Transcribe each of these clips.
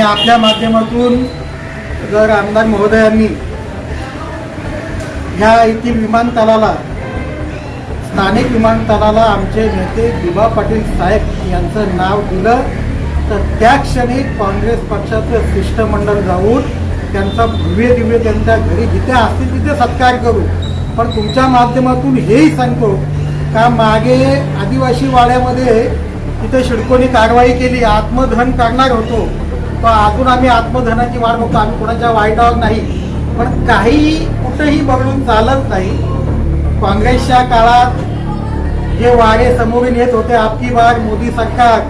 आपल्या माध्यमातून जर आमदार महोदयांनी ह्या येथील विमानतळाला स्थानिक विमानतळाला आमचे नेते दिबा पाटील साहेब यांचं नाव दिलं तर त्या क्षणी काँग्रेस पक्षाचं शिष्टमंडळ जाऊन त्यांचा भव्य दिव्य त्यांच्या घरी जिथे असतील तिथे सत्कार करू. पण तुमच्या माध्यमातून हेही सांगतो का मागे आदिवासी वाड्यामध्ये तिथे शिडकोनी कारवाई केली आत्मधन करणार होतो. अजून आम्ही आत्मधनाची वाट बघतो. आम्ही कोणाच्या वाईटावर नाही. पण काही कुठंही बघून चालत नाही. काँग्रेसच्या काळात जे वाडे समोरून येत होते आपकी बार मोदी सरकार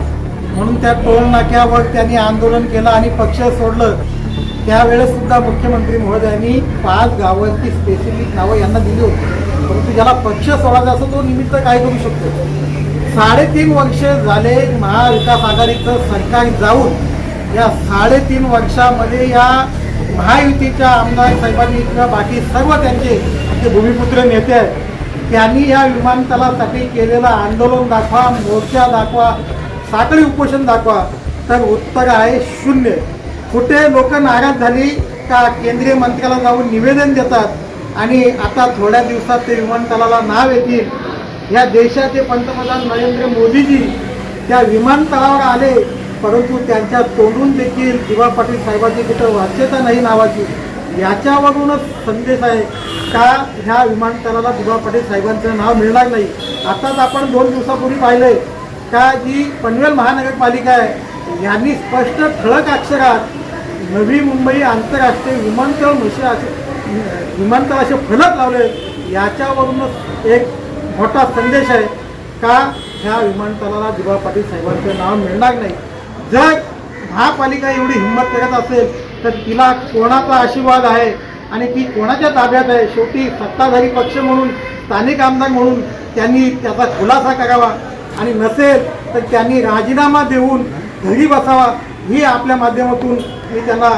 म्हणून त्या टोल नाक्यावर त्यांनी आंदोलन केलं आणि पक्ष सोडलं. त्यावेळेस सुद्धा मुख्यमंत्री महोदयांनी पाच गावांची स्पेसिफिक नावं यांना दिली होती. परंतु ज्याला पक्ष सोडायचा असं तो निमित्त काय करू शकतो? साडेतीन वर्ष झाले महाविकास आघाडीचं सरकार जाऊन या साडेतीन वर्षामध्ये या महायुतीच्या आमदार साहेबांनी किंवा बाकी सर्व त्यांचे जे भूमिपुत्र नेते आहेत त्यांनी या विमानतळासाठी केलेलं आंदोलन दाखवा मोर्चा दाखवा साखळी उपोषण दाखवा तर उत्तर आहे शून्य. कुठे लोक नाराज झाली का केंद्रीय मंत्र्याला जाऊन निवेदन देतात आणि आता थोड्या दिवसात ते विमानतळाला नाव येतील? या देशाचे पंतप्रधान नरेंद्र मोदीजी त्या विमानतळावर आले परंतु त्यांच्या तोंडून देखील दिवा पाटील साहेबांची तिथं वाच्यता नाही नावाची याच्यावरूनच संदेश आहे का ह्या विमानतळाला दिवा पाटील साहेबांचं नाव मिळणार नाही? आताच आपण दोन दिवसापूर्वी पाहिलंय का जी पनवेल महानगरपालिका आहे यांनी स्पष्ट ठळक अक्षरात नवी मुंबई आंतरराष्ट्रीय विमानतळ मशी असे विमानतळ असे फलक लावले याच्यावरूनच एक मोठा संदेश आहे का ह्या विमानतळाला दिवा पाटील साहेबांचं नाव मिळणार नाही? जर महापालिका एवढी हिंमत करत असेल तर तिला कोणाचा आशीर्वाद आहे? आणि ती कोणाच्या ताब्यात आहे? शेवटी सत्ताधारी पक्ष म्हणून स्थानिक आमदार म्हणून त्यांनी त्याचा खुलासा करावा. आणि नसेल तर त्यांनी राजीनामा देऊन घरी बसावा. ही आपल्या माध्यमातून मी त्यांना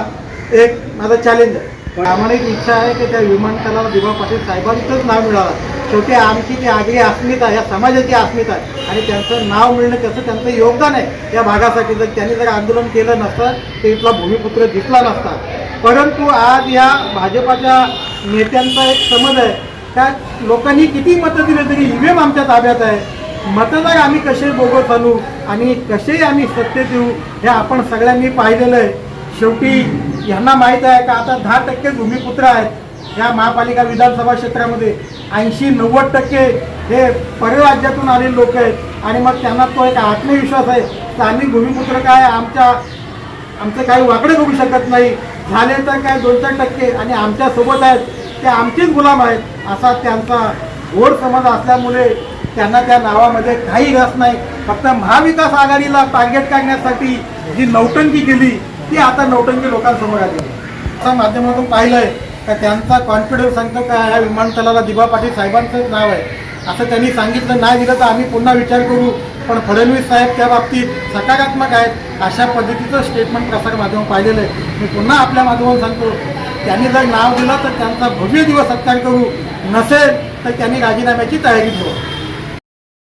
एक माझं चॅलेंज आहे. पण आम्हाला एक इच्छा आहे की त्या विमानतळाला दिवा पाटील साहेबांचंच नाव मिळावं. शेवटी आमची ती आगळी अस्मिता या समाजाची अस्मिता आहे आणि त्यांचं नाव मिळणं कसं त्यांचं योगदान आहे या भागासाठी जर त्यांनी जर आंदोलन केलं नसतं तर इथला भूमिपुत्र दिसला नसता. परंतु आज या भाजपाच्या नेत्यांचा एक समज आहे त्या लोकांनी किती मतं दिले तरी ई आमच्या ताब्यात आहे. मतदार आम्ही कसे बोगत आणू आणि कसे आम्ही सत्य देऊ हे आपण सगळ्यांनी पाहिलेलं आहे. शेवटी यांना माहीत आहे का आता दहा टक्के भूमिपुत्र आहेत या महापालिका विधानसभा क्षेत्रामध्ये. ऐंशी नव्वद टक्के हे परराज्यातून आलेले लोक आहेत. आणि मग त्यांना तो एक आत्मविश्वास आहे स्थानिक भूमिपुत्र काय आमच्या आमचं काही वाकडे बघू शकत नाही. झाले तर काय दोन चार टक्के आणि आमच्यासोबत आहेत. ते आमचेच गुलाम आहेत असा त्यांचा गोड समज असल्यामुळे त्यांना त्या नावामध्ये काही रस नाही. फक्त महाविकास आघाडीला टार्गेट काढण्यासाठी जी नौटंकी केली ती आता नौटंकी लोकांसमोर आली. असा माध्यमातून पाहिलंय का त्यांचा कॉन्फिडन्स सांगतो का या विमानतळाला दिबा पाटील साहेबांचंच नाव आहे. असं त्यांनी सांगितलं नाही दिलं तर आम्ही पुन्हा विचार करू. पण फडणवीस साहेब त्या बाबतीत सकारात्मक आहेत. अशा पद्धतीचं स्टेटमेंट प्रसार माध्यम पाहिलेलं आहे. मी पुन्हा आपल्या माध्यमातून सांगतो त्यांनी जर नाव दिलं तर त्यांचा भव्य दिवस सत्कार करू. नसेल तर त्यांनी राजीनाम्याची तयारी ठेवू.